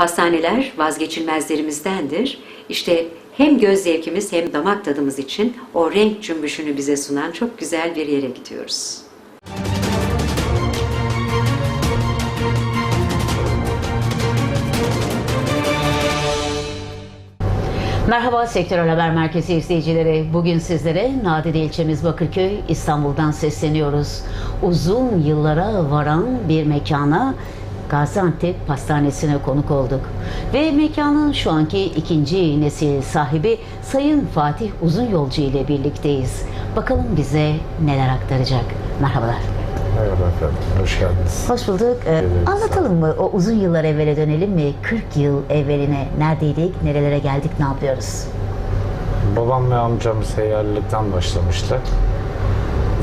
Pastaneler vazgeçilmezlerimizdendir. İşte hem göz zevkimiz hem damak tadımız için o renk cümbüşünü bize sunan çok güzel bir yere gidiyoruz. Merhaba Sektörel Haber Merkezi izleyicileri. Bugün sizlere Nadide ilçemiz Bakırköy, İstanbul'dan sesleniyoruz. Uzun yıllara varan bir mekana Gaziantep Pastanesi'ne konuk olduk. Ve mekanın şu anki ikinci nesil sahibi Sayın Fatih Uzun Yolcu ile birlikteyiz. Bakalım bize neler aktaracak. Merhabalar. Merhaba efendim, hoş geldiniz. Hoş bulduk. Ee, anlatalım mı? O uzun yıllar evvele dönelim mi? 40 yıl evveline neredeydik, nerelere geldik, ne yapıyoruz? Babam ve amcam seyyarlıktan başlamışlar.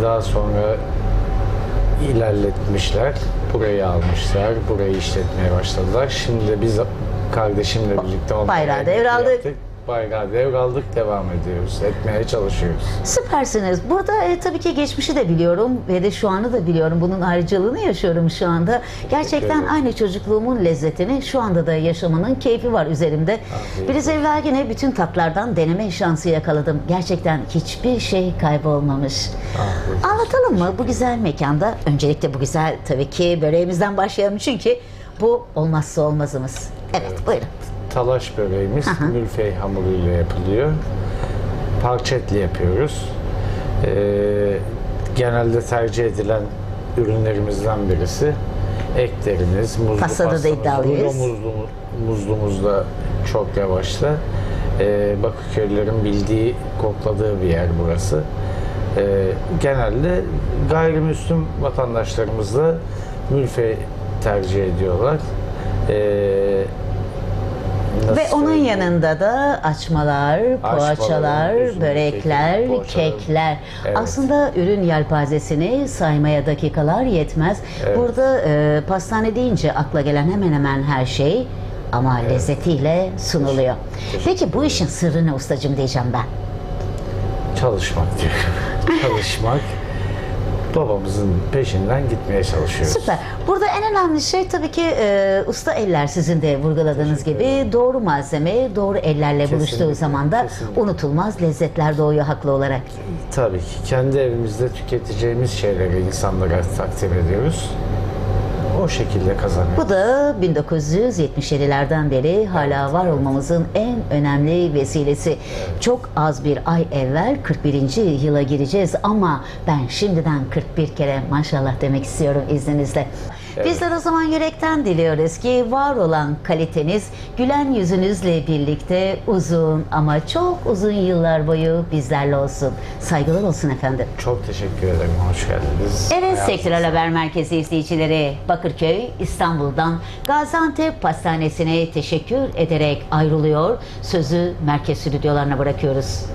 Daha sonra ilerletmişler. Burayı almışlar, burayı işletmeye başladılar. Şimdi biz kardeşimle birlikte onlara bayrağı devraldık. Yaptık. Bayrağı devraldık, devam ediyoruz. Etmeye çalışıyoruz. Süpersiniz. Burada e, tabii ki geçmişi de biliyorum ve de şu anı da biliyorum. Bunun ayrıcalığını yaşıyorum şu anda. Gerçekten ederim. aynı çocukluğumun lezzetini şu anda da yaşamanın keyfi var üzerimde. Afiyet Biraz evvel yine bütün tatlardan deneme şansı yakaladım. Gerçekten hiçbir şey kaybolmamış. Afiyet. Anlatalım mı bu güzel mekanda? Öncelikle bu güzel tabii ki böreğimizden başlayalım çünkü bu olmazsa olmazımız. Evet, buyurun. Talaş böreğimiz mülfey hamuruyla yapılıyor. Parça etli yapıyoruz. Ee, genelde tercih edilen ürünlerimizden birisi. Eklerimiz, muzlu Pastada da pastamız, iddialıyız. Muzlu, muzlumuz da çok yavaşta. Ee, Bakırköylülerin bildiği, kokladığı bir yer burası. Ee, genelde gayrimüslim vatandaşlarımız da mülfey tercih ediyorlar. Ee, nasıl Ve onun yanında da açmalar, poğaçalar, üzüm börekler, keki, poğaçalar. kekler. Evet. Aslında ürün yelpazesini saymaya dakikalar yetmez. Evet. Burada e, pastane deyince akla gelen hemen hemen her şey ama lezzetiyle sunuluyor. Peki bu işin sırrı ne ustacım diyeceğim ben. Çalışmak diyorum. Çalışmak. Babamızın peşinden gitmeye çalışıyoruz. Süper. Burada en önemli şey tabii ki e, usta eller sizin de vurguladığınız gibi doğru malzeme, doğru ellerle buluştuğu Kesinlikle, zaman da kesinlikle. unutulmaz lezzetler doğuyor haklı olarak. Tabii ki kendi evimizde tüketeceğimiz şeyleri insanlara takdim ediyoruz. O şekilde kazanıyoruz. Bu da 1977'lerden beri hala var olmamızın en önemli vesilesi. Çok az bir ay evvel 41. yıla gireceğiz ama ben şimdiden 41 kere maşallah demek istiyorum izninizle. Bizler o zaman yürekten diliyoruz ki var olan kaliteniz gülen yüzünüzle birlikte uzun ama çok uzun yıllar boyu bizlerle olsun. Saygılar olsun efendim. Çok teşekkür ederim. Hoş geldiniz. Evet Sektörel Haber Merkezi izleyicileri Bakırköy İstanbul'dan Gaziantep Pastanesi'ne teşekkür ederek ayrılıyor. Sözü merkez stüdyolarına bırakıyoruz.